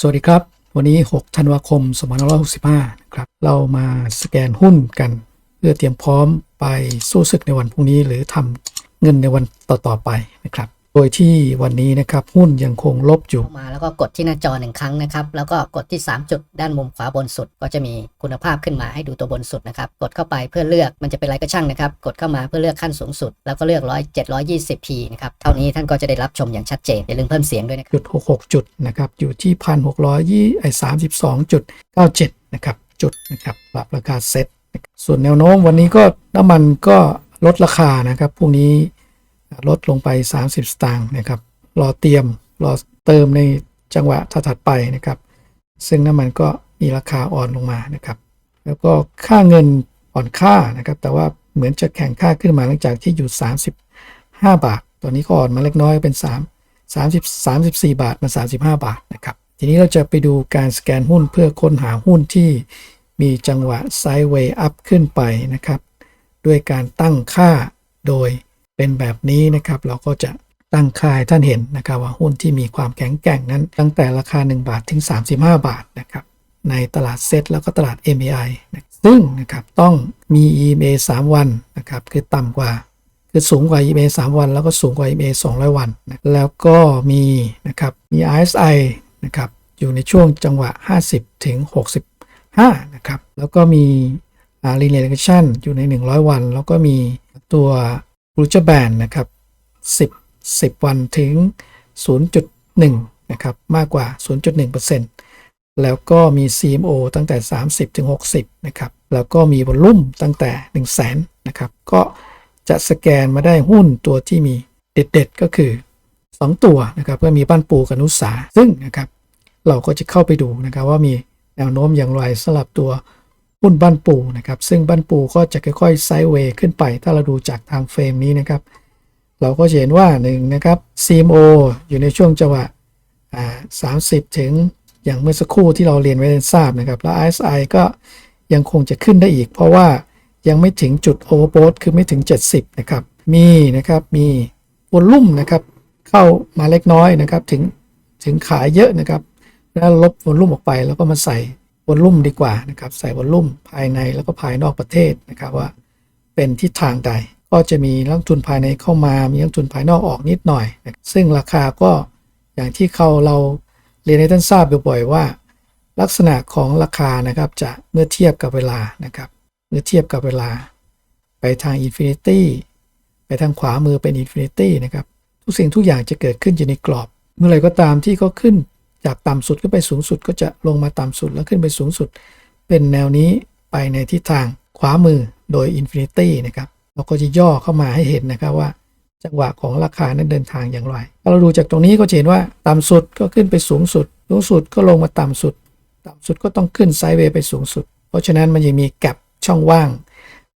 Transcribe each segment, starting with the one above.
สวัสดีครับ วันนี้ 6 ธันวาคม 2565นะครับเรามาสแกนหุ้นกัน เพื่อเตรียมพร้อมไปสู้ศึกในวันพรุ่งนี้ หรือทำเงินในวันต่อๆไปนะครับ โดยที่วันนี้นะครับหุ้นยังคงลบอยู่เข้ามาแล้วก็กดที่หน้าจอหนึ่งครั้งนะครับแล้วก็กดที่ 3 จุดด้านมุมขวาบนสุด ก็จะมีคุณภาพขึ้นมาให้ดูตัวบนสุดนะครับกดเข้าไปเพื่อเลือกมันจะเป็นอะไรก็ช่างนะครับกดเข้ามาเพื่อเลือกขั้นสูงสุด แล้วก็เลือกร้อยเจ็ดร้อยยี่สิบพีนะครับเท่านี้ท่านก็จะได้รับชมอย่างชัดเจนอย่าลืมเพิ่มเสียงด้วยนะครับจุด66จุดนะครับอยู่ที่1,620ไอ้32.97นะครับจุดนะครับปรับราคาเซ็ตนะครับส่วนแนวโน้มวันนี้ก็น้ำมันก็ลดราคานะครับพรุ่งนี้ ลดลงไป 30 สตางค์นะครับ รอเตรียม รอเติมในจังหวะถัดไปนะครับ ซึ่งน้ำมันก็มีราคาอ่อนลงมานะครับ แล้วก็ค่าเงินอ่อนค่านะครับ แต่ว่าเหมือนจะแข่งค่าขึ้นมาหลังจากที่อยู่ 35 บาท ตอนนี้ก็อ่อนมาเล็กน้อยเป็น 3 30 34 บาทมา35 บาทนะครับ ทีนี้เราจะไปดูการสแกนหุ้นเพื่อค้นหาหุ้นที่มีจังหวะไซด์เวย์อัพขึ้นไปนะครับ ด้วยการตั้งค่าโดย เป็นแบบนี้นะครับ เราก็จะตั้งค่าให้ท่านเห็นนะครับว่าหุ้นที่มีความแข็งแกร่งนั้น ตั้งแต่ราคา 1 บาทถึง 35 บาทนะครับในตลาดเซ็ตแล้วก็ตลาด MAI นะซึ่งนะครับต้องมี EMA 3 วันนะครับคือต่ำกว่า คือสูงกว่า EMA 3 วัน แล้วก็สูงกว่า EMA 200 วันนะแล้วก็มีนะครับมี RSI นะครับอยู่ในช่วงจังหวะ 50 ถึง 65 นะครับ แล้วก็มีอ่า linear regression อยู่ใน 100 วัน แล้วก็มีตัว r u t e r band นะครับ 10 10 วันถึง 0.1 นะครับ มากกว่า 0.1%แล้วก็มี CMO ตั้งแต่ 30 ถึง 60 นะครับ แล้วก็มีวอลลุ่มตั้งแต่ 1 0 0 0 0แสนนะครับ ก็จะสแกนมาได้หุ้นตัวที่มีเด็ดๆ ก็คือ 2 ตัวนะครับ ก็มีบ้านปูกับนุสาซึ่งนะครับ เราก็จะเข้าไปดูนะครับว่ามีแนวโน้มอย่างไรสำหรับตัว หุ้นบ้านปูนะครับ ซึ่งบ้านปูก็จะค่อยๆไซด์เวย์ขึ้นไป ถ้าเราดูจากทางเฟรมนี้นะครับ เราก็จะเห็นว่าหนึ่งนะครับ CMO อยู่ในช่วงจังหวะอ่า30ถึงอย่างเมื่อสักครู่ที่เราเรียนไว้ทราบนะครับ แล้ว RSI ก็ยังคงจะขึ้นได้อีก เพราะว่ายังไม่ถึงจุด overbought คือไม่ถึง 70 นะครับ มีนะครับ มีวอลลุ่มนะครับ เข้ามาเล็กน้อยนะครับ ถึงถึงขายเยอะนะครับ แล้วลบวอลลุ่มออกไปแล้วก็มาใส่ วอลลุ่มดีกว่านะครับ ใส่วอลลุ่มภายในแล้วก็ภายนอกประเทศนะครับว่า เป็นทิศทางใด ก็จะมีนักลงทุนภายในเข้ามา มีนักลงทุนภายนอกออกนิดหน่อยนะซึ่งราคาก็อย่างที่เขาเราเรียนให้ท่านทราบบ่อยๆว่า ลักษณะของราคานะครับจะเมื่อเทียบกับเวลานะครับเมื่อเทียบกับเวลา ไปทางอินฟินิตี้ไปทางขวามือเป็นอินฟินิตี้นะครับทุกสิ่งทุกอย่างจะเกิดขึ้นอยู่ในกรอบ เมื่อไรก็ตามที่เขาขึ้น จากต่ำสุดขึ้นไปสูงสุดก็จะลงมาต่ำสุดแล้วขึ้นไปสูงสุด เป็นแนวนี้ไปในทิศทางขวามือโดยอินฟินิตี้นะครับเราก็จะย่อเข้ามาให้เห็นนะครับว่า จังหวะของราคานั้นเดินทางอย่างไรถ้าเราดูจากตรงนี้ก็จะเห็นว่าต่ำสุดก็ขึ้นไปสูงสุด สูงสุดก็ลงมาต่ำสุด ต่ำสุดก็ต้องขึ้นไซด์เวย์ไปสูงสุด เพราะฉะนั้นมันยังมีแกลบช่องว่าง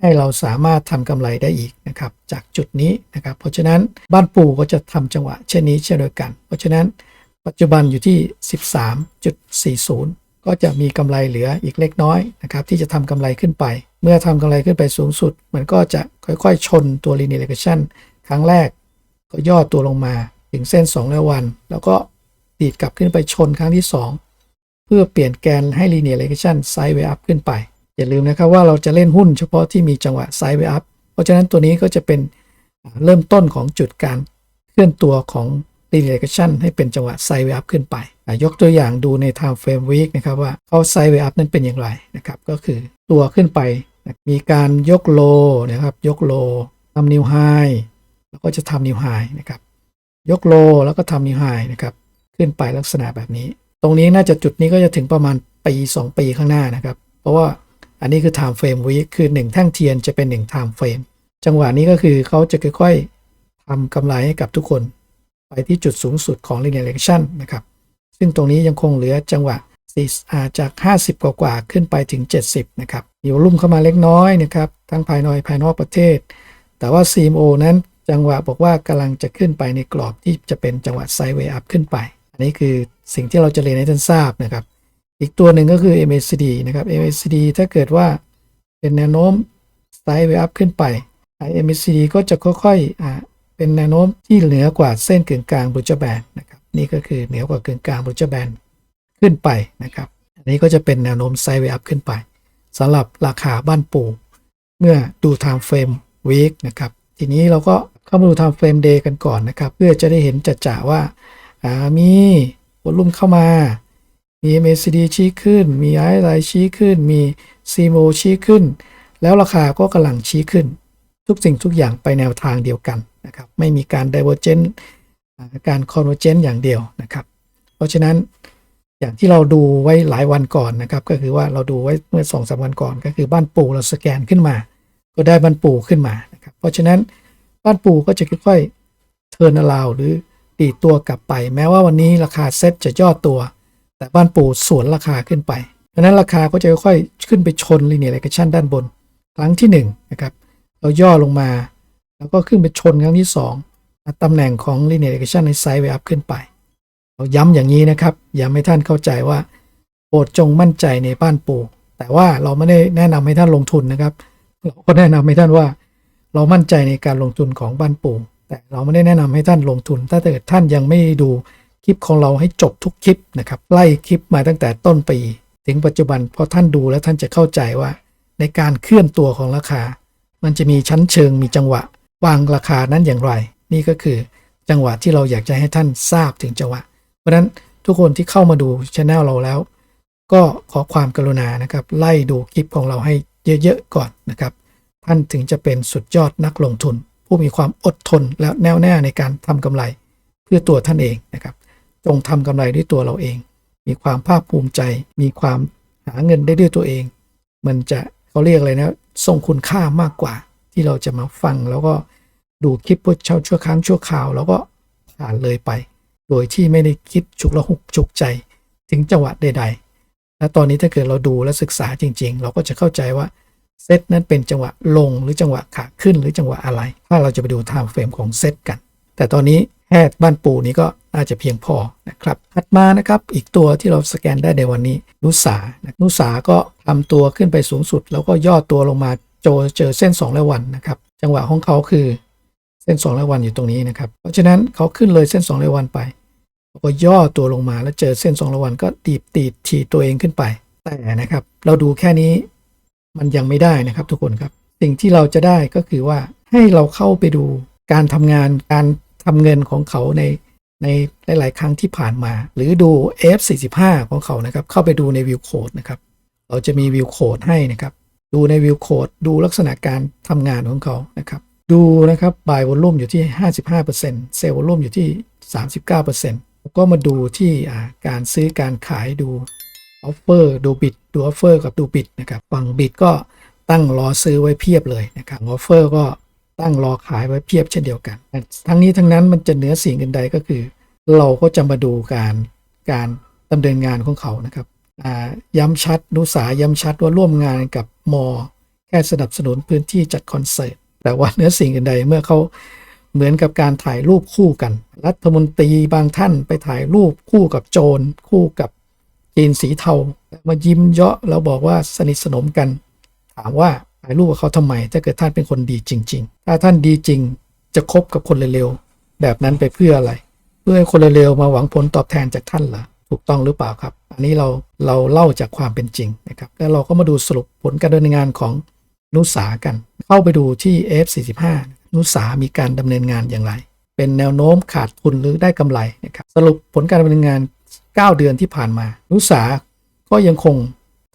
ให้เราสามารถทำกำไรได้อีกนะครับจากจุดนี้นะครับเพราะฉะนั้นบ้านปู่ก็จะทำจังหวะเช่นนี้เช่นเดียวกัน เพราะฉะนั้น ปัจจุบันอยู่ที่ 13.40 ก็จะมีกำไรเหลืออีกเล็กน้อยนะครับที่จะทำกำไรขึ้นไป เมื่อทำกำไรขึ้นไปสูงสุด มันก็จะค่อยๆ ชนตัว linear regression ครั้งแรก ก็ย่อตัวลงมาถึงเส้น2แล้ววัน แล้วก็ดีดกลับขึ้นไปชนครั้งที่ 2 เพื่อเปลี่ยนแกนให้ linear regression sideway up ขึ้นไป อย่าลืมนะครับว่าเราจะเล่นหุ้นเฉพาะที่มีจังหวะ sideway up เพราะฉะนั้นตัวนี้ก็จะเป็นเริ่มต้นของจุดการเคลื่อนตัวของ linear regression ให้เป็นจังหวะ sideway up ขึ้นไป ยกตัวอย่างดูใน time frame week นะครับว่าเขา sideway up นั้นเป็นอย่างไรนะครับก็คือตัวขึ้นไปมีการยกโลนะครับยกโลทำ new high แล้วก็จะทำ new high นะครับยกโลแล้วก็ทำนิวไฮนะครับขึ้นไปลักษณะแบบนี้ ตรงนี้น่าจะจุดนี้ก็จะถึงประมาณปี 2 ปีข้างหน้านะครับ เพราะว่าอันนี้คือ time frame week คือ 1 แท่งเทียนจะเป็น 1 time frame จังหวะนี้ก็คือเขาจะค่อยๆทำกำไรให้กับทุกคน ไปที่จุดสูงสุดของ linear regression นะครับ ซึ่งตรงนี้ยังคงเหลือจังหวะ4อาจาก 50 กว่าๆขึ้นไปถึง 70 นะครับมีวอลุ่มเข้ามาเล็กน้อยนะครับ ทั้งภายในภายนอกประเทศ แต่ว่า CMO นั้นจังหวะบอกว่ากำลังจะขึ้นไปในกรอบที่จะเป็นจังหวะไซด์เวย์อัพขึ้นไป อันนี้คือสิ่งที่เราจะเรียนให้ท่านทราบนะครับ อีกตัวหนึ่งก็คือ MACD นะครับ MACD ถ้าเกิดว่าเป็นแนวโน้มไซด์เวย์อัพขึ้นไป MACD ก็จะค่อยๆอ่า เป็นแนวโน้มที่เหนือกว่าเส้นกึ่งกลางบูจแบนนะครับนี่ก็คือเหนือกว่ากึ่งกลางบูจแบนขึ้นไปนะครับอันนี้ก็จะเป็นแนวโน้มไซด์เวย์อัพขึ้นไปสำหรับราคาบ้านปู เมื่อดู time frame week นะครับทีนี้เราก็เข้ามาดู time frame day กันก่อนนะครับ เพื่อจะได้เห็นจัดจ่าว่าามีวอลุ่มเข้ามา มี MACD ชี้ขึ้น มี RSI ชี้ขึ้น มี CMO ชี้ขึ้น แล้วราคาก็กำลังชี้ขึ้น ทุกสิ่งทุกอย่างไปแนวทางเดียวกัน นะครับไม่มีการ divergent การ convergent อย่างเดียวนะครับ เพราะฉะนั้นอย่างที่เราดูไว้หลายวันก่อนนะครับ ก็คือว่าเราดูไว้เมื่อสองสามวันก่อน ก็คือบ้านปูเราสแกนขึ้นมา ก็ได้บ้านปูขึ้นมานะครับเพราะฉะนั้นบ้านปูก็จะค่อยๆเทิร์นอราวหรือดีดตัวกลับไป แม้ว่าวันนี้ราคาเซ็ตจะย่อตัว แต่บ้านปูสวนราคาขึ้นไปดังนั้นราคาก็จะค่อยๆขึ้นไปชน linear regression ด้านบน ครั้งที่1นะครับเราย่อลงมา แล้วก็ขึ้นไปชนครั้งที่2ตำแหน่งของ linear regression ในไซด์เวอัพขึ้นไปเราย้ำอย่างนี้นะครับย้ำให้ท่านเข้าใจว่าโปรดจงมั่นใจในบ้านปูแต่ว่าเราไม่ได้แนะนำให้ท่านลงทุนนะครับ เราก็แนะนำให้ท่านว่า เรามั่นใจในการลงทุนของบ้านปูแต่เราไม่ได้แนะนำให้ท่านลงทุน ถ้าเกิดท่านยังไม่ดูคลิปของเราให้จบทุกคลิปนะครับไล่คลิปมาตั้งแต่ต้นปีถึงปัจจุบันพอท่านดูแล้วท่านจะเข้าใจว่า ในการเคลื่อนตัวของราคา มันจะมีชั้นเชิงมีจังหวะ วางราคานั้นอย่างไร นี่ก็คือจังหวะที่เราอยากจะให้ท่านทราบถึงจังหวะ เพราะฉะนั้นทุกคนที่เข้ามาดูช anel เราแล้ว ก็ขอความกรุณานะครับ ไล่ดูคลิปของเราให้เยอะๆก่อนนะครับ ท่านถึงจะเป็นสุดยอดนักลงทุน ผู้มีความอดทนและแน่วแน่ในการทำกำไรเพื่อตัวท่านเองนะครับ จงทำกำไรด้วยตัวเราเอง มีความภาคภูมิใจ มีความหาเงินได้ด้วยตัวเอง มันจะเขาเรียกอะไรนะทรงคุณค่ามากกว่า ที่เราจะมาฟังแล้วก็ดูคลิปพื่อเช่าชั่วครั้งชั่วคราว แล้วก็ผ่านเลยไป โดยที่ไม่ได้คิดฉุกละหุกฉุกใจถึงจังหวะใดๆ และตอนนี้ถ้าเกิดเราดูและศึกษาจริง ๆ เราก็จะเข้าใจว่าเซตนั้นเป็นจังหวะลงหรือจังหวะขาขึ้นหรือจังหวะอะไร ถ้าเราจะไปดูไทม์เฟรมของเซตกัน แต่ตอนนี้แค่บ้านปูนี้ก็น่าจะเพียงพอนะครับถัดมานะครับอีกตัวที่เราสแกนได้ในวันนี้นุสานะนุสาก็ทำตัวขึ้นไปสูงสุด แล้วก็ย่อตัวลงมา โจเจอเส้น2และวันนะครับจังหวะของเขาคือเส้น2และวันอยู่ตรงนี้นะครับ เพราะฉะนั้นเขาขึ้นเลยเส้น2และวันไปแล้วก็ย่อตัวลงมาแล้วเจอเส้น2และวันก็ตีบตีดถีตัวเองขึ้นไปแต่นะครับ เราดูแค่นี้มันยังไม่ได้นะครับทุกคนครับ สิ่งที่เราจะได้ก็คือว่าให้เราเข้าไปดูการทำงานการทำเงินของเขาในในหลาย ๆ ครั้งที่ผ่านมา หรือดู F45 ของเขานะครับ เข้าไปดูในวิวโคดนะครับ เราจะมีวิวโคดให้นะครับ ดูในวิวโคดดูลักษณะการทำงานของเขานะครับ ดูนะครับบายวอลลุ่มอยู่ที่ 55%เซลล์วอลลุ่มอยู่ที่ 39%แล้วก็มาดูที่การซื้อการขายดูออฟเฟอร์ดูบิดดูออฟเฟอร์กับดูบิดนะครับฝั่งบิดก็ตั้งรอซื้อไว้เพียบเลยนะครับออฟเฟอร์ก็ตั้งรอขายไว้เพียบเช่นเดียวกัน ทั้งนี้ทั้งนั้นมันจะเหนือสิ่งอื่นใดก็คือ เราก็จะมาดูการการดำเนินงานของเขานะครับ ย้ำชัดนุสาย้ำชัดว่าร่วมงานกับมอแค่สนับสนุนพื้นที่จัดคอนเสิร์ตแต่ว่าเนื้อสิ่งอื่นใดเมื่อเขาเหมือนกับการถ่ายรูปคู่กัน รัฐมนตรีบางท่านไปถ่ายรูปคู่กับโจรคู่กับจีนสีเทามายิ้มเยาะแล้วบอกว่าสนิทสนมกัน ถามว่าถ่ายรูปกับเขาทำไม ถ้าเกิดท่านเป็นคนดีจริง ๆ ถ้าท่านดีจริงจะคบกับคนเร็วๆแบบนั้นไปเพื่ออะไร เพื่อให้คนเร็วๆมาหวังผลตอบแทนจากท่านเหรอ ถูกต้องหรือเปล่าครับ อันนี้เราเราเล่าจากความเป็นจริงนะครับ แล้วเราก็มาดูสรุปผลการดำเนินงานของนุสากัน เข้าไปดูที่ F45 นุสามีการดำเนินงานอย่างไร เป็นแนวโน้มขาดทุนหรือได้กำไรนะครับ สรุปผลการดำเนินงาน 9 เดือนที่ผ่านมา นุสาก็ยังคง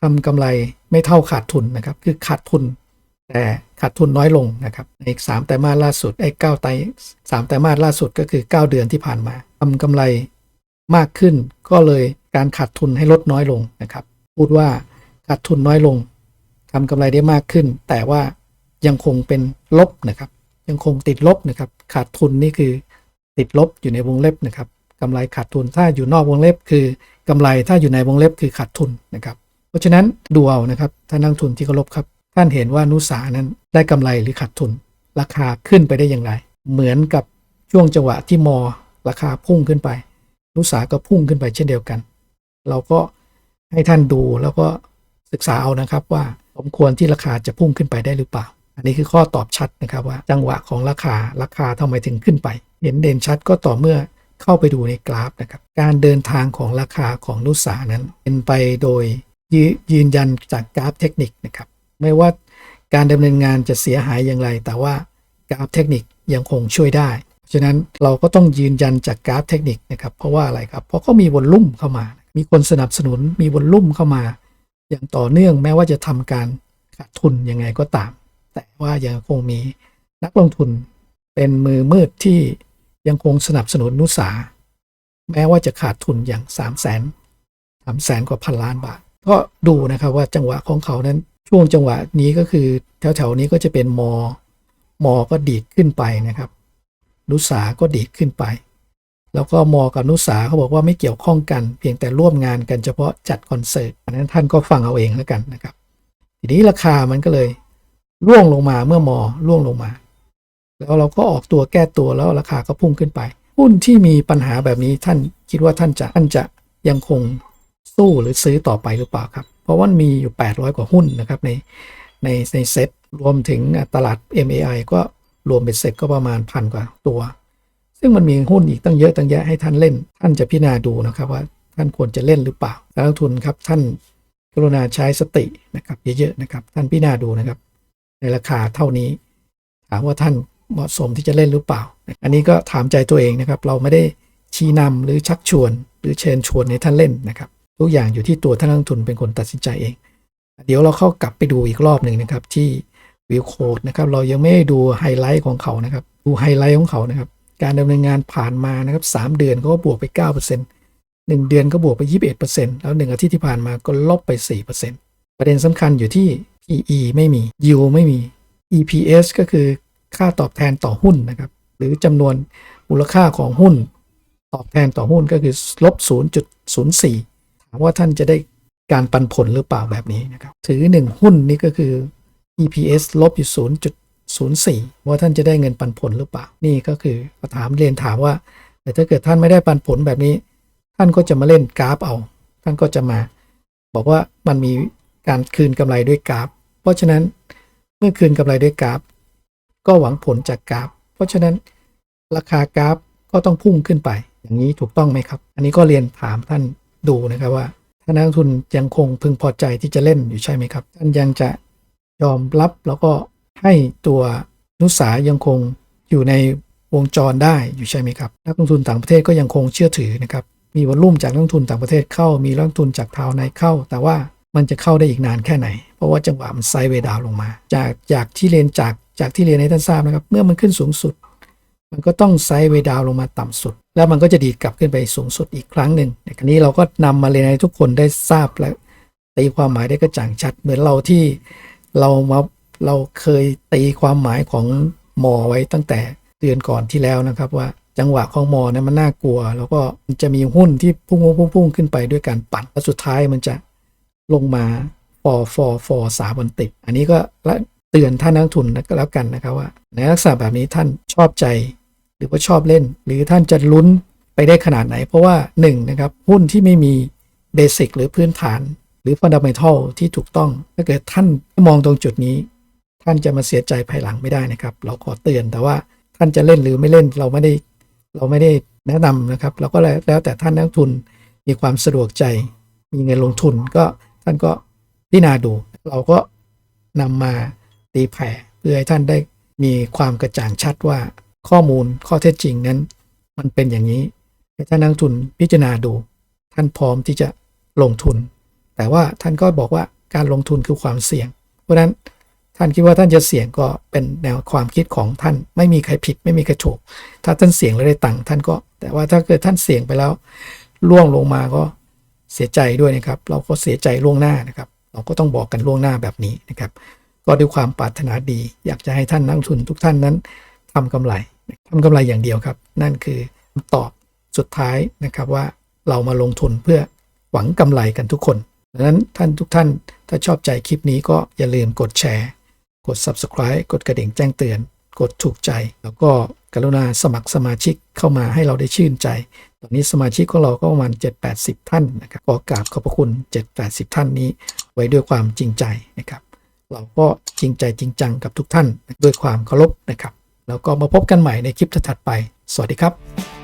ทำกำไรไม่เท่าขาดทุนนะครับ คือขาดทุน แต่ขาดทุนน้อยลงนะครับ ใน3ไตรมาสล่าสุดไอ้9ไตรสามไตรมาสล่าสุดก็คือ 9 เดือนที่ผ่านมาทำกำไร มากขึ้น ก็เลยการขาดทุนให้ลดน้อยลงนะครับ พูดว่าขาดทุนน้อยลงทำกำไรได้มากขึ้น แต่ว่ายังคงเป็นลบนะครับ ยังคงติดลบนะครับ ขาดทุนนี่คือติดลบอยู่ในวงเล็บนะครับกำไรขาดทุนถ้าอยู่นอกวงเล็บ คือกำไรถ้าอยู่ในวงเล็บคือขาดทุนนะครับ เพราะฉะนั้นดูเอานะครับท่านนักลงทุนที่เคารพครับท่านเห็นว่านุสานั้นได้กำไรหรือขาดทุน ราคาขึ้นไปได้อย่างไร เหมือนกับช่วงจังหวะที่มอราคาพุ่งขึ้นไป นุสาก็พุ่งขึ้นไปเช่นเดียวกัน เราก็ให้ท่านดูแล้วก็ศึกษาเอานะครับว่าสมควรที่ราคาจะพุ่งขึ้นไปได้หรือเปล่า อันนี้คือข้อตอบชัดนะครับว่า จังหวะของราคาราคาทำไมถึงขึ้นไป เห็นเด่นชัดก็ต่อเมื่อเข้าไปดูในกราฟนะครับ การเดินทางของราคาของนุสานั้น เป็นไปโดยยยืนยันจากกราฟเทคนิคนะครับ ไม่ว่าการดำเนินงานจะเสียหายอย่างไร แต่ว่ากราฟเทคนิคยังคงช่วยได้ ฉะนั้นเราก็ต้องยืนยันจากกราฟเทคนิคนะครับ เพราะว่าอะไรครับ เพราะเขามีวอลลุ่มเข้ามา มีคนสนับสนุนมีวอลลุ่มเข้ามา อย่างต่อเนื่องแม้ว่าจะทำการขาดทุนยังไงก็ตาม แต่ว่ายังคงมีนักลงทุนเป็นมือมืดที่ยังคงสนับสนุนนุสา แม้ว่าจะขาดทุนอย่าง 3 0 0แสนสามแสนกว่าพันล้านบาท ก็ดูนะครับว่าจังหวะของเขานั้นช่วงจังหวะนี้ก็คือแถวๆนี้ก็จะเป็นมอมอก็ดีดขึ้นไปนะครับ นุสาก็ดีดขึ้นไป แล้วก็มอกับนุสาเขาบอกว่าไม่เกี่ยวข้องกัน เพียงแต่ร่วมงานกันเฉพาะจัดคอนเสิร์ตอันนั้นท่านก็ฟังเอาเองแล้วกันนะครับ ทีนี้ราคามันก็เลยร่วงลงมาเมื่อมอร่วงลงมา แล้วเราก็ออกตัวแก้ตัวแล้วราคาก็พุ่งขึ้นไปหุ้นที่มีปัญหาแบบนี้ท่านคิดว่าท่านจะท่านจะยังคงสู้หรือซื้อต่อไปหรือเปล่าครับ เพราะว่ามีอยู่ 800 กว่าหุ้นนะครับในในในเซ็ตรวมถึงตลาด MAI ก็ รวมเป็นเซ็ตก็ประมาณพันกว่าตัว ซึ่งมันมีหุ้นอีกตั้งเยอะตั้งแยะให้ท่านเล่น ท่านจะพิจารณาดูนะครับว่าท่านควรจะเล่นหรือเปล่านักลงทุนครับท่านกรุณาใช้สตินะครับเยอะๆนะครับ ท่านพิจารณาดูนะครับ ในราคาเท่านี้ถามว่าท่านเหมาะสมที่จะเล่นหรือเปล่า อันนี้ก็ถามใจตัวเองนะครับ เราไม่ได้ชี้นำหรือชักชวน หรือเชิญชวนให้ท่านเล่นนะครับทุกอย่างอยู่ที่ตัวท่านนักลงทุนเป็นคนตัดสินใจเอง เดี๋ยวเราเข้ากลับไปดูอีกรอบหนึ่งนะครับที่ วิวโคดนะครับ เรายังไม่ได้ดูไฮไลท์ของเขานะครับ ดูไฮไลท์ของเขานะครับ การดำเนินงานผ่านมานะครับสามเดือนเขาก็บวกไป 9% 1 เดือนก็บวกไป 21%แล้ว 1 อาทิตย์ที่ผ่านมาก็ลบไป 4%ประเด็นสำคัญอยู่ที่ PE ไม่มี Yield ไม่มี EPS ก็คือค่าตอบแทนต่อหุ้นนะครับ หรือจำนวนมูลค่าของหุ้น ตอบแทนต่อหุ้นก็คือลบ 0.04 ถามว่าท่านจะได้การปันผลหรือเปล่าแบบนี้นะครับ ถือ 1 หุ้นนี่ก็คือ EPS ลบอยู่ 0.04 ว่าท่านจะได้เงินปันผลหรือเปล่า นี่ก็คือถามเรียนถามว่า แต่ถ้าเกิดท่านไม่ได้ปันผลแบบนี้ ท่านก็จะมาเล่นกราฟเอา ท่านก็จะมา บอกว่ามันมีการคืนกำไรด้วยกราฟ เพราะฉะนั้นเมื่อคืนกำไรด้วยกราฟ ก็หวังผลจากกราฟ เพราะฉะนั้นราคากราฟก็ต้องพุ่งขึ้นไป อย่างนี้ถูกต้องไหมครับ อันนี้ก็เรียนถามท่านดูนะครับว่าถ้านักลงทุนยังคงพึงพอใจที่จะเล่นอยู่ใช่ไหมครับ ท่านยังจะ ยอมรับแล้วก็ให้ตัวนุสายังคงอยู่ในวงจรได้อยู่ใช่ไหมครับนักลงทุนต่างประเทศก็ยังคงเชื่อถือนะครับมีวอลลุ่มจากนักลงทุนต่างประเทศเข้ามีนักลงทุนจากเท้าในเข้า แต่ว่ามันจะเข้าได้อีกนานแค่ไหน เพราะว่าจังหวะมันไซด์เวดาวลงมา จากจากที่เรียนจากจากที่เรียนให้ท่านทราบนะครับ เมื่อมันขึ้นสูงสุด มันก็ต้องไซด์เวดาวลงมาต่ำสุด แล้วมันก็จะดีดกลับขึ้นไปสูงสุดอีกครั้งหนึ่งในครั้นี้เราก็นำมาเรียนให้ทุกคนได้ทราบและตีความหมายได้กระจ่างชัดเหมือนเราที่ เรามาเราเคยตีความหมายของมอไว้ตั้งแต่เดือนก่อนที่แล้วนะครับว่าจังหวะของมอเนี่ยมันน่ากลัว แล้วก็มันจะมีหุ้นที่พุ่งพุ่งพุ่งขึ้นไปด้วยการปั่นแล้วสุดท้ายมันจะลงมาฟอฟอฟอสามวันติดอันนี้ก็และเตือนท่านนักทุนก็แล้วกันนะครับว่า ในลักษณะแบบนี้ท่านชอบใจ หรือว่าชอบเล่น หรือท่านจะลุ้นไปได้ขนาดไหน เพราะว่า1นนะครับหุ้นที่ไม่มีเบสิกหรือพื้นฐาน หรือฟันดัมเมทัลที่ถูกต้อง ถ้าเกิดท่านมองตรงจุดนี้ ท่านจะมาเสียใจภายหลังไม่ได้นะครับ เราขอเตือนแต่ว่าท่านจะเล่นหรือไม่เล่นเราไม่ได้เราไม่ได้แนะนำนะครับ เราก็แล้วแต่ท่านนักทุนมีความสะดวกใจ มีเงินลงทุนก็ท่านก็พิจารณาดู เราก็นำมาตีแผ่เพื่อให้ท่านได้มีความกระจ่างชัดว่าข้อมูลข้อเท็จจริงนั้น มันเป็นอย่างนี้ให้ท่านนักทุนพิจารณาดู ท่านพร้อมที่จะลงทุน แต่ว่าท่านก็บอกว่าการลงทุนคือความเสี่ยง เพราะนั้นท่านคิดว่าท่านจะเสี่ยงก็เป็นแนวความคิดของท่านไม่มีใครผิด ไม่มีใครถูก ถ้าท่านเสี่ยงแล้วได้ตังค์ท่านก็ แต่ว่าถ้าเกิดท่านเสี่ยงไปแล้วล่วงลงมาก็เสียใจด้วยนะครับ เราก็เสียใจล่วงหน้านะครับ เราก็ต้องบอกกันล่วงหน้าแบบนี้นะครับ ก็ด้วยความปรารถนาดี อยากจะให้ท่านนักลงทุนทุกท่านนั้นทำกำไรทำกำไรอย่างเดียวครับ นั่นคือคำตอบสุดท้ายนะครับว่าเรามาลงทุนเพื่อหวังกำไรกันทุกคน ดังนั้นท่านทุกท่านถ้าชอบใจคลิปนี้ก็อย่าลืมกดแชร์ กด subscribe กดกระดิ่งแจ้งเตือน กดถูกใจ แล้วก็กรุณาสมัครสมาชิกเข้ามาให้เราได้ชื่นใจ ตอนนี้สมาชิกของเราก็ประมาณ 7-80 ท่านนะครับขอกราบขอบพระคุณ 7-80 ท่านนี้ ไว้ด้วยความจริงใจนะครับ เราก็จริงใจจริงจังกับทุกท่านด้วยความเคารพนะครับ แล้วก็มาพบกันใหม่ในคลิปถัดไป สวัสดีครับ